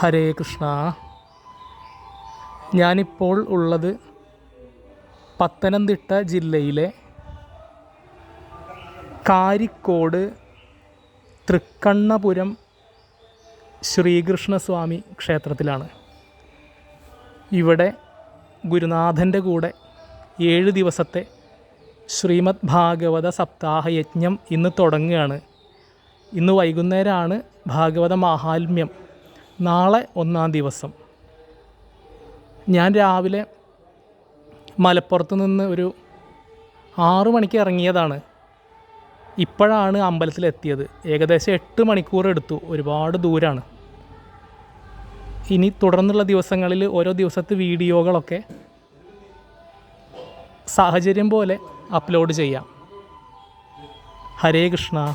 ഹരേ കൃഷ്ണ. ഞാനിപ്പോൾ ഉള്ളത് പത്തനംതിട്ട ജില്ലയിലെ കാരിക്കോട് തൃക്കണ്ണപുരം ശ്രീകൃഷ്ണസ്വാമി ക്ഷേത്രത്തിലാണ്. ഇവിടെ ഗുരുനാഥന്റെ കൂടെ ഏഴ് ദിവസത്തെ ശ്രീമദ് ഭാഗവത സപ്താഹ യജ്ഞം ഇന്ന് തുടങ്ങുകയാണ്. ഇന്ന് വൈകുന്നേരമാണ് ഭാഗവത മാഹാത്മ്യം. നാളെ ഒന്നാം ദിവസം. ഞാൻ രാവിലെ മലപ്പുറത്ത് നിന്ന് ഒരു ആറു മണിക്ക് ഇറങ്ങിയതാണ്. ഇപ്പോഴാണ് അമ്പലത്തിലെത്തിയത് ഏകദേശം എട്ട് മണിക്കൂർ എടുത്തു. ഒരുപാട് ദൂരമാണ് ഇനി തുടർന്നുള്ള ദിവസങ്ങളിൽ ഓരോ ദിവസത്തെ വീഡിയോകളൊക്കെ സാഹചര്യം പോലെ അപ്ലോഡ് ചെയ്യാം. ഹരേ കൃഷ്ണ.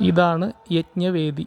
ഇതാണ് യജ്ഞവേദി.